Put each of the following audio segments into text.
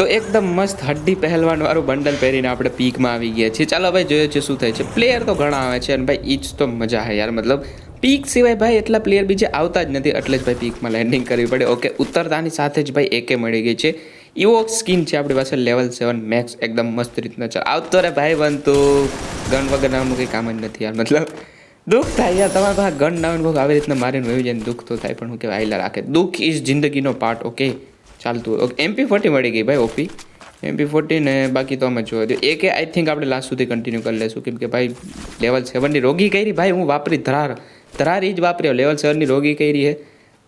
તો એકદમ મસ્ત હડ્ડી પહેલવાન વાળું બંડલ પહેરીને આપણે પીકમાં આવી ગયા છીએ. ચાલો ભાઈ, જોઈએ છીએ શું થાય છે. પ્લેયર તો ઘણા આવે છે અને ભાઈ, ઈ જ તો મજા હે યાર. મતલબ, પીક સિવાય ભાઈ એટલા પ્લેયર બીજે આવતા જ નથી. એટલે જ ભાઈ પીકમાં લેન્ડિંગ કરવી પડે. ઓકે ઉતરતાની સાથે જ ભાઈ એકે મળી ગઈ છે. ઇવો સ્કીન છે આપણી પાસે લેવલ સેવન મેક્સ એકદમ મસ્ત રીતના ચાલ. આવતો રે ભાઈ બનતું ગન વગર નામનું કંઈ કામ જ નથી યાર. મતલબ, દુઃખ થાય યાર. તમારે પાસે ગન નામનું આવી રીતના મારીને વહી જાય દુઃખ તો થાય. પણ હું કહેવાય રાખે. દુઃખ ઇઝ જિંદગીનો પાર્ટ ઓકે ચાલતું ઓકે એમપી ફોર્ટી મળી ગઈ ભાઈ, ઓપી. એમપી ફોર્ટી ને બાકી તો અમે જોવા એ એક આઈ થિંક આપણે લાસ્ટ સુધી કન્ટિન્યુ કરી લઈશું કેમ કે ભાઈ લેવલ સેવનની રોગી કરી ભાઈ, હું વાપરી ધરાર. ધરાર જ વાપર્યો. લેવલ સેવનની રોગી કરી હે.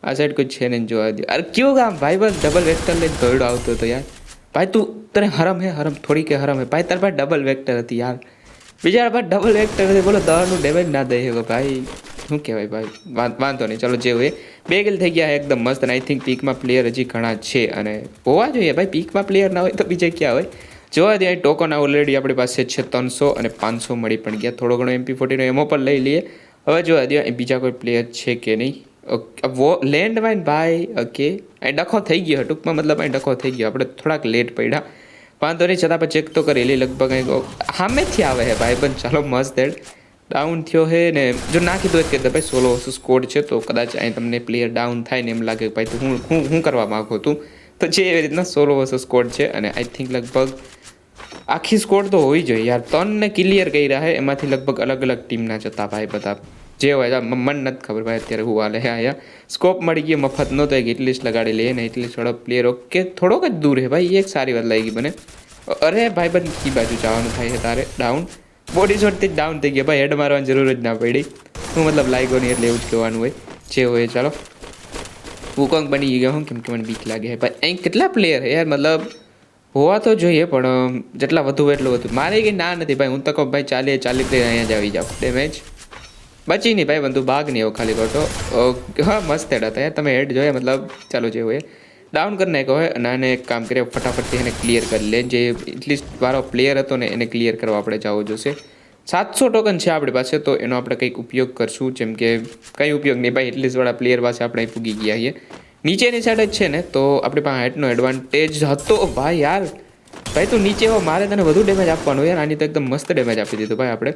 આ સાઈડ કોઈ છે નહીં જોવા દે. અરે કયું કામ ભાઈ, બસ ડબલ વેક્ટર લઈને દોડ્યો આવતો હતો યાર. ભાઈ, તું, તને હરમ હે? હરમ થોડી કે હરમ હે. ભાઈ, તાર પાસે ડબલ વેક્ટર હતી યાર. બીજા પાસે ડબલ વેક્ટર હતી. બોલો દવાનું ડેમેજ ના દઈ શકો ભાઈ. શું કહેવાય ભાઈ? વાંધો નહીં, ચલો જે હોય. બે ગેલ થઈ ગયા, એકદમ મસ્ત. અને આઈ થિંક પીકમાં પ્લેયર હજી ઘણા છે. અને હોવા જોઈએ ભાઈ પીકમાં પ્લેયર ના હોય તો બીજે ક્યાં હોય? જોવા દે, ટોકન ઓલરેડી આપણી પાસે છે ત્રણસો અને પાંચસો મળી પણ ગયા. થોડો ઘણો એમપી ફોર્ટીનો એમો પણ લઈ લઈએ. હવે જોવા દે બીજા કોઈ પ્લેયર છે કે નહીં? વો લેન્ડ માઇન ભાઈ ઓકે અહીં ડખો થઈ ગયો, ટૂંકમાં મતલબ અહીં ડખો થઈ ગયો. આપણે થોડાક લેટ પડ્યા. વાંધો નહીં છતાં પણ ચેક તો કરેલી લગભગ સામેથી આવે હે ભાઈ, પણ ચાલો મસ્ત હેડ. ડાઉન થયો હે ને, જો ના કીધું કે ભાઈ સોલો સ્કોડ છે તો કદાચ અહીં તમને પ્લેયર ડાઉન થાય ને એમ લાગે કે, ભાઈ હું હું હું કરવા માગું તું તો જે એવી રીતના સોલો વર્સસ સ્કોડ છે અને આઈ થિંક લગભગ આખી સ્કોડ તો હોવી જોઈએ યાર. ત્રણને ક્લિયર કર્યા છે એમાંથી લગભગ અલગ અલગ ટીમના જતા ભાઈ બધા. જે હોય મન નથી ખબર ભાઈ, અત્યારે હું હાલે અહીંયા. સ્કોપ મળી ગયો મફત તો એક એટલીસ્ટ લગાડી લઈએ ને એટલીસ્ટ થોડો પ્લેયર ઓકે, થોડોક જ દૂર છે ભાઈ એક સારી વાત લાગી મને. અરે ભાઈ બંધ કી બાજુ જવાનું થાય છે તારે ડાઉન બોડી શોટથી જ ડાઉન થઈ ગયા. ભાઈ હેડ મારવાની જરૂર જ ના પડી. હું મતલબ લાગ્યો નહીં એટલે એવું જ કહેવાનું હોય. જે હોય ચાલો. વુકોંગ બની ગયો. હું કેમ કે મને બીક લાગે ભાઈ, અહીં કેટલા પ્લેયર યાર? મતલબ હોવા તો જોઈએ, પણ જેટલા વધુ એટલું વધુ. મારે કંઈ ના નથી, ભાઈ. હું તો કહું, ભાઈ, ચાલીએ ચાલી પ્લેયર અહીંયા જ આવી જાઓ. ડેમેજ બચી નહીં, ભાઈ બંધુ ભાગ નહીં એવો ખાલી ખોટો. હા, મસ્ત હેડ હતા યાર. તમે હેડ જોયા, મતલબ ચાલો જે હોય. ડાઉન કરી નાખ્યો હોય અને આને એક કામ કરીએ ફટાફટથી એને ક્લિયર કરી લે જે એટલીસ્ટ વાળો પ્લેયર હતો ને એને ક્લિયર કરવા આપણે જવું જોશે સાતસો ટોકન છે આપણી પાસે તો એનો આપણે કંઈક ઉપયોગ કરશું જેમ કે કંઈ ઉપયોગ નહીં ભાઈ એટલીસ્ટવાળા પ્લેયર પાસે આપણે પૂગી ગયા છીએ નીચેની સાઈડ જ છે ને તો આપણી પાસે હાઇટનો એડવાન્ટેજ હતો ભાઈ યાર ભાઈ તું નીચે હો મારે તને વધુ ડેમેજ આપવાનું યાર આની તો એકદમ મસ્ત ડેમેજ આપી દીધું ભાઈ આપણે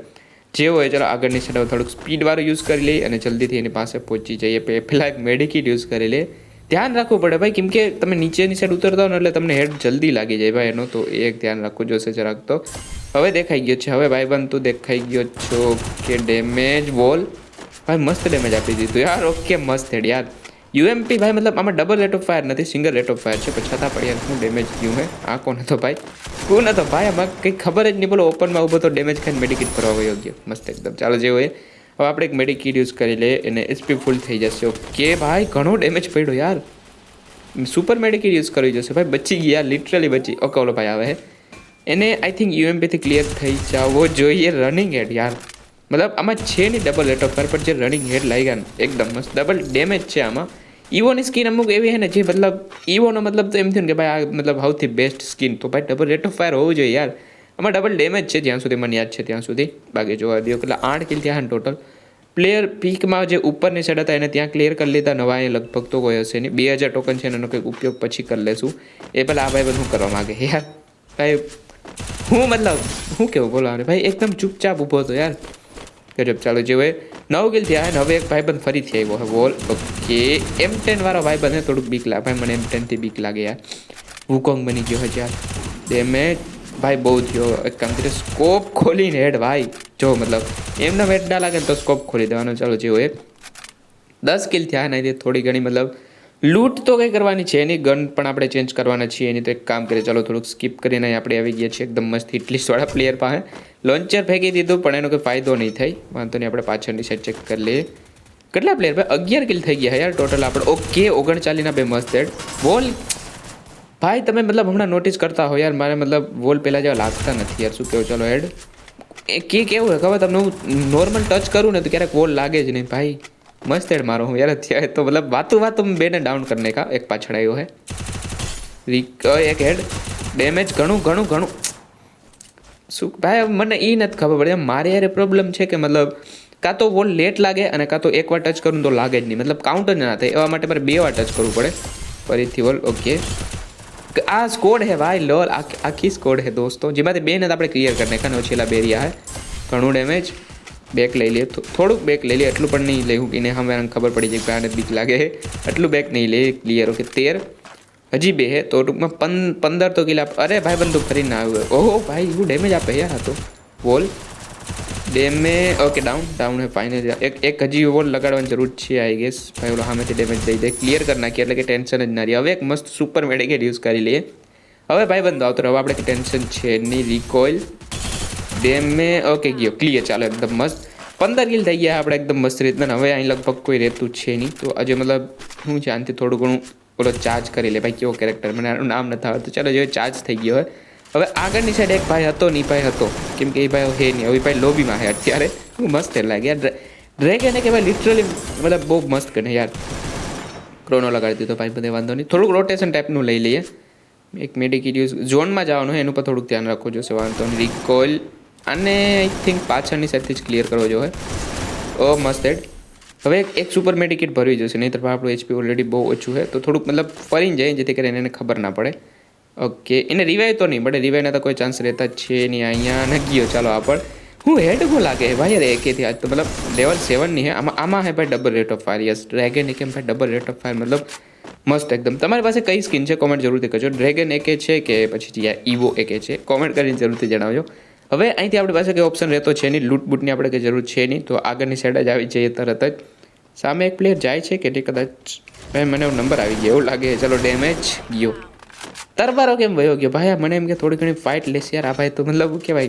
જે હોય ચાલો આગળની સાઈડ થોડુંક સ્પીડવાળું યુઝ કરી લઈએ અને જલ્દીથી એની પાસે પહોંચી જઈએ પહેલાં એક મેડિકિટ યુઝ કરી લઈએ ધ્યાન રાખવું પડે. ભાઈ, કેમ કે તમે નીચેની સાઈડ ઉતરતા હો ને એટલે તમને હેડ જલ્દી લાગી જાય ભાઈ, એનો તો એક ધ્યાન રાખવું જોશે જરાક તો. હવે દેખાઈ ગયો છે. હવે ભાઈ તું દેખાઈ ગયો છો. કે ડેમેજ બોલ ભાઈ, મસ્ત ડેમેજ આપી દીધું યાર. ઓકે, મસ્ત હેડ યાર યુએમપી ભાઈ, મતલબ આમાં ડબલ રેટ ઓફ ફાયર નથી સિંગલ રેટ ઓફ ફાયર છે. પણ છતાં પણ યાર, શું ડેમેજ થયું હે? આ કોણ હતો ભાઈ? કોણ હતો? ભાઈ, આમાં કંઈ ખબર જ નહીં. બોલો ઓપનમાં ઊભો તો ડેમેજ ખાઈને મેડિકેટ ફરવા યોગ્ય ગયો. મસ્ત એકદમ. ચાલો, જે હોય હવે આપણે એક મેડિકિટ યુઝ કરી લઈએ અને એચપી ફૂલ થઈ જશે. ઓકે ભાઈ, ઘણો ડેમેજ પડ્યો યાર. સુપર મેડિકિટ યુઝ કરવી જશે. ભાઈ, બચી ગયા લિટરલી બચી. ઓકે ઓલો ભાઈ આવે. એને આઈ થિંક યુએમપીથી ક્લિયર થઈ જવો જોઈએ રનિંગ હેડ યાર. મતલબ, આમાં છે નહીં ડબલ રેટ ઓફ પણ જે રનિંગ હેડ લાગ્યા એકદમ મસ્ત. ડબલ ડેમેજ છે આમાં. ઈવોની સ્કીન અમુક એવી છે ને, જે મતલબ ઈવોનો મતલબ તો એમ થયું કે, ભાઈ, આ મતલબ સૌથી બેસ્ટ સ્કીન તો ભાઈ ડબલ રેટ ઓફ ફાયર હોવું જોઈએ યાર. આમાં ડબલ ડેમેજ છે જ્યાં સુધી મને યાદ છે ત્યાં સુધી. બાકી જોવા દો એટલે આઠ કિલ થયા ટોટલ પ્લેયર પીકમાં જે ઉપરની સાઈડ હતા એને ત્યાં ક્લિયર કરી લીધા, નવા એ લગભગ તો કોઈ હશે નહીં. બે હજાર ટોકન છે એનો કંઈક ઉપયોગ પછી કરી લેશું. એ પહેલાં આ ભાઈ બધું કરવા માગે. યાર, ભાઈ, હું મતલબ, હું કેવું બોલો આને ભાઈ, એકદમ ચૂપચાપ ઊભો હતો યાર. ગજબ ચાલો જે હોય નવ ગિલ થયા હવે એક ભાઈબંધ ફરીથી આવ્યો હવે બોલ. ઓકે એમ ટેન વાળો ભાઈબંધ હે, થોડુંક બીક લાગે. ભાઈ, મને એમ ટેનથી બીક લાગે યાર. વુકોંગ બની ગયો હજાર યાર. ડેમેજ ભાઈ, બહુ થયો. એક કામ કરીએ સ્કોપ ખોલીને હેડ ભાઈ. જો, મતલબ, એમને હેડ ના લાગે તો સ્કોપ ખોલી દેવાનો. ચાલો, જેવો એ દસ કિલ થયા ને થોડી ઘણી, મતલબ લૂંટ તો કંઈ કરવાની છે એની ગન પણ આપણે ચેન્જ કરવાના છીએ. એની તો એક કામ કરીએ, ચાલો, થોડુંક સ્કીપ કરીને આપણે આવી ગયા છીએ. એકદમ મસ્ત સોળા પ્લેયર પાસે. લોન્ચર ફેંકી દીધું, પણ એનો કોઈ ફાયદો નહીં થાય. વાંધો નહીં, આપણે પાછળની સાઈડ ચેક કરી લઈએ. કેટલા પ્લેયર ભાઈ? અગિયાર કિલ થઈ ગયા યાર ટોટલ આપણે ઓકે ઓગણચાલીના બે મસ્ત હેડ. બોલ. ભાઈ, તમે મતલબ હમણાં નોટિસ કરતા હો યાર, મારે મતલબ વોલ પહેલાં જેવા લાગતા નથી યાર. શું કહું ચાલો હેડ એ કે કેવું હોય ખબર? તમને હું નોર્મલ ટચ કરું ને તો ક્યારેક વોલ લાગે જ નહીં. ભાઈ, મસ્ત હેડ મારો હું યાર અત્યારે તો મતલબ વાતું વાતું બેને ડાઉન કરી નાખા એક પાછળ આવ્યો હે. એક હેડ ડેમેજ ઘણું ઘણું ઘણું. શું ભાઈ મને એ નથી ખબર પડે મારે યાર પ્રોબ્લેમ છે કે મતલબ કાં તો વોલ લેટ લાગે અને કાં તો એકવાર ટચ કરું તો લાગે જ નહીં. મતલબ કાઉન્ટર ના થાય. એવા માટે મારે બે વાર ટચ કરવું પડે. ફરીથી વોલ ઓકે આ સ્કોડ હે ભાઈ લોલ આખી સ્કોડ હે દોસ્તો. જેમાંથી બે ને આપણે ક્લિયર કરી નાખ્યા છેલ્લા બે રહ્યા હે. ઘણું ડેમેજ બેક લઈ લે. થોડુંક બેક લઈ લે. એટલું પણ નહીં લેવું કે હવે ખબર પડી જાય કે આને બીક લાગે એટલું બેક નહીં લે. ક્લિયર ઓકે, તેર. હજી બે હે. તો ટૂંકમાં પન પંદર તો કિલા અરે ભાઈ, બંદૂક ફરીને આવ્યો. ઓહો, ભાઈ, એવું ડેમેજ આપે યાર હતો વોલ ડેમે ઓકે ડાઉન ડાઉન હે ફાઇનલ એક એક હજી ઓવર લગાડવાની જરૂર છે આઈ ગેસ ભાઈ, ઓલો સામેથી ડેમેજ દઈ દે ક્લિયર કરી નાખીએ, એટલે કે ટેન્શન જ ના રહી. હવે એક મસ્ત સુપર મેડિકેટ યુઝ કરી લઈએ. હવે ભાઈ બંધ આવતો હવે આપણે ટેન્શન છે નહીં રિકોઇલ ડેમે ઓકે ગયો. ક્લિયર ચાલો, એકદમ મસ્ત. પંદર કિલ થઈ ગયા, આપણે એકદમ મસ્ત રીતના. હવે અહીં લગભગ કોઈ રહેતું છે નહીં. તો આજે મતલબ, હું છે આનાથી થોડું ઘણું ઓલો ચાર્જ કરી લે. ભાઈ, કેવો કેરેક્ટર મને નામ નથી આવતું ચાલો જો ચાર્જ થઈ ગયો હોય હવે આગળની સાઈડ એક ભાઈ હતો નહીં ભાઈ હતો. કેમ કે એ ભાઈ હે નહીં. હવે ભાઈ લોબીમાં હે અત્યારે. હું મસ્ત લાગે યાર. ડ્રેગન કે ભાઈ લિટરલી મતલબ બહુ મસ્ત કરે યાર. ક્રોનો લગાડી દીધો ભાઈ, બધે વાંધો નહીં. થોડુંક રોટેશન ટાઈપનું લઈ લઈએ. એક મેડિકિટ યુઝ ઝોનમાં જવાનું હોય, એનું પર થોડુંક ધ્યાન રાખવું જોશે, વાંધો નહીં. રિકોઇલ અને આઈ થિંક પાછળની સાઈડથી જ ક્લિયર કરવો જોઈએ ઓ, મસ્ત એડ હવે એક એક સુપર મેડિકિટ ભરવી જશે. નહીં તો આપણું એચપી ઓલરેડી બહુ ઓછું છે. તો થોડુંક મતલબ ફરીને જાય જેથી કરીને એને ખબર ના પડે. ઓકે એને રિવાઈવ તો નહીં બટ રિવાઈવના તો કોઈ ચાન્સ રહેતા છે નહીં. અહીંયા અને ગયો ચાલો આપણ. હું હેડ હું લાગે ભાઈ અરે એકેથી આજ તો મતલબ લેવલ સેવનની હે આમાં આમાં હે ભાઈ double rate of fire yes dragon AK ભાઈ ડબલ રેટ ઓફ ફાયર મતલબ મસ્ત એકદમ. તમારી પાસે કઈ સ્કિન છે? કોમેન્ટ જરૂરથી કરજો. ડ્રેગન એકે છે કે પછી ઈવો એકે છે? કોમેન્ટ કરીને જરૂરથી જણાવજો. હવે અહીંથી આપણી પાસે કંઈ ઓપ્શન રહેતો છે નહીં. લૂટ બૂટની આપણે કંઈ જરૂર છે નહીં. તો આગળની સાઈડ જ આવી જઈએ તરત જ. સામે એક પ્લેયર જાય છે કે તે કદાચ, ભાઈ, મને નંબર આવી ગયો. એવું લાગે ચલો ડેમેજ ગયો. તરબારો કેમ વયો ગયો? ભાઈ મને એમ કે થોડી ઘણી ફાઇટ લેશે યાર. આ ભાઈ તો મતલબ કહેવાય?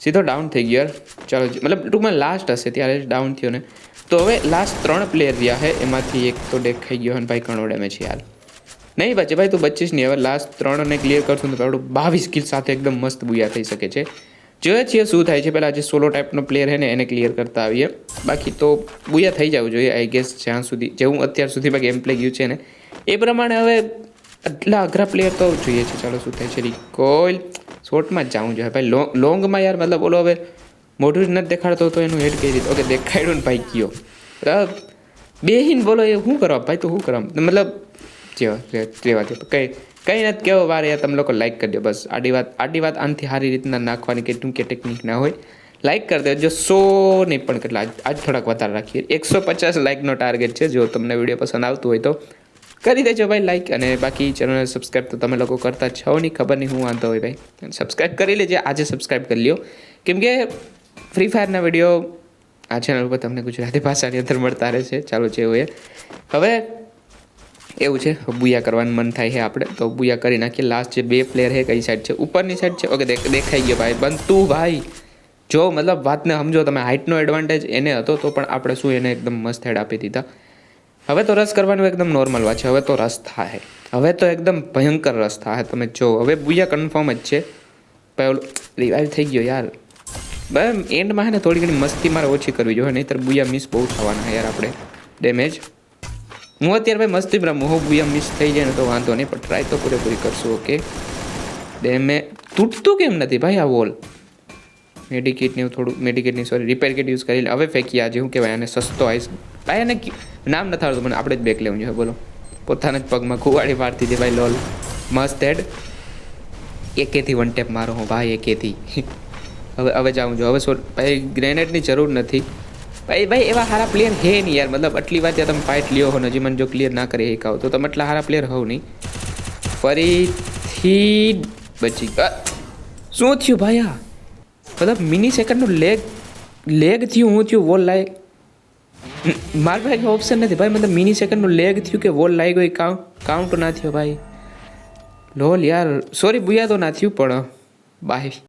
સીધો ડાઉન થઈ ગયો યાર. ચાલો મતલબ ટૂંકમાં લાસ્ટ હશે ત્યારે ડાઉન થયો ને. તો હવે લાસ્ટ ત્રણ પ્લેયર રહ્યા છે. એમાંથી એક તો ડેક ખાઈ ગયો અને ભાઈ ઘણો ડેમેજ યાર. નહીં બચે ભાઈ, તું બચીશ નહીં. હવે લાસ્ટ ત્રણ અને ક્લિયર કરશું તો આપણું બાવીસ કિલ સાથે એકદમ મસ્ત બુયા થઈ શકે છે. જોઈએ છીએ શું થાય છે. પહેલાં જે સોલો ટાઈપનો પ્લેયર છે ને, એને ક્લિયર કરતા આવીએ. બાકી તો બુયા થઈ જવું જોઈએ આઈ ગેસ જ્યાં સુધી જેવું અત્યાર સુધીમાં ગેમ પ્લે ગયું છે ને. એ પ્રમાણે હવે એટલા અઘરા પ્લેયર તો જોઈએ છે. ચાલો શું થાય છે. રિકોઇલ શોર્ટમાં જ જવું જોઈએ ભાઈ લોંગ લોંગમાં યાર મતલબ બોલો હવે મોઢું જ નથી દેખાડતો તો એનું હેડ કઈ દીધું ઓકે, દેખાડ્યું ને ભાઈ કયો બરાબર બેહીન બોલો એ શું કરવા? ભાઈ, તો શું કરવા? મતલબ જેવા જેવા તે કંઈ કંઈ નથી કહેવો વાર યાર, તમે લોકો લાઈક કરી દો. બસ, આડી વાત આડી વાત આનથી સારી રીતના નાખવાની કે ટૂંકે ટેકનિક ના હોય. લાઈક કરી દેજો. સો નહીં પણ કેટલા, આજ થોડાક વધારે રાખીએ. એકસો પચાસ લાઇકનો ટાર્ગેટ છે. જો તમને વીડિયો પસંદ આવતું હોય તો કરી દેજો ભાઈ લાઈક અને બાકી ચેનલને સબસ્ક્રાઈબ તો તમે લોકો કરતા છો નહીં ખબર નહીં હું વાંધો હોય ભાઈ. સબસ્ક્રાઈબ કરી લેજે, આજે સબસ્ક્રાઈબ કરી લ્યો. કેમ કે ફ્રી ફાયરના વીડિયો આ ચેનલ ઉપર તમને ગુજરાતી ભાષાની અંદર મળતા રહેશે ચાલો જે હોય હવે એવું છે બુયા કરવાનું મન થાય છે આપણે. તો બુયા કરી નાખીએ. લાસ્ટ જે બે પ્લેયર છે, કઈ સાઈડ છે? ઉપરની સાઈડ છે? ઓકે દેખાઈ ગયો ભાઈ. બનતું ભાઈ. જો, મતલબ વાતને સમજો, તમે હાઇટનો એડવાન્ટેજ એને હતો, તો પણ આપણે શું એને એકદમ મસ્ત હેડ આપી દીધા. હવે તો રસ કરવાનું એકદમ નોર્મલ વાત છે. હવે તો રસ થાય. હવે તો એકદમ ભયંકર રસ થાય. તમે જો, હવે બુયા કન્ફર્મ જ છે. પેલું રિવાઈવ થઈ ગયો યાર. બસ એન્ડમાં હે ને થોડી ઘણી મસ્તી મારે ઓછી કરવી જોઈએ, નહીંતર બુયા મિસ બહુ થવાના યાર આપણે. ડેમેજ હું અત્યારે ભાઈ મસ્તી રમું હું બુયા મિસ થઈ જાય ને તો વાંધો નહીં, પણ ટ્રાય તો પૂરેપૂરી કરશું ઓકે ડેમે તૂટતું કેમ નથી ભાઈ આ વોલ મેડિકેટને થોડું મેડિકેટની સોરી રિપેર કિટ યુઝ કરી હવે ફેંકી આજે, શું કહેવાય, આને સસ્તો આઈસ ભાઈ એને નામ નથી આવડતું મને આપણે જ બેક લેવું જોઈએ બોલો. પોતાના જ પગમાં કુવાડી મારતી હતી, ભાઈ લોલ મસ્ત હેડ. એકેથી વન ટેપ મારો હું, ભાઈ, એકેથી. હવે હવે જાઉં છું. હવે સો ભાઈ ગ્રેનેડની જરૂર નથી. ભાઈ ભાઈ, એવા સારા પ્લેયર હે નહીં યાર. મતલબ, આટલી વાત યાર તમે ફાઇટ લ્યો હો હજી મને જો ક્લિયર ના કરી શકાવ તો. તમે એટલા સારા પ્લેયર હોવ નહીં. ફરીથી બચી અ! શું થયું, ભાઈ, આ? મતલબ મિની સેકન્ડનું લેગ લેગ થયું, હું થયું વોલ લાય. મારા પાસે ઓપ્શન નથી. ભાઈ મતલબ મિની સેકન્ડનું લેગ થયું કે વોલ લાઈ ગઈ કાઉન્ટ કાઉન્ટ ના થયો, ભાઈ. લોલ યાર સોરી બુયા તો ના થયું પણ, બાય.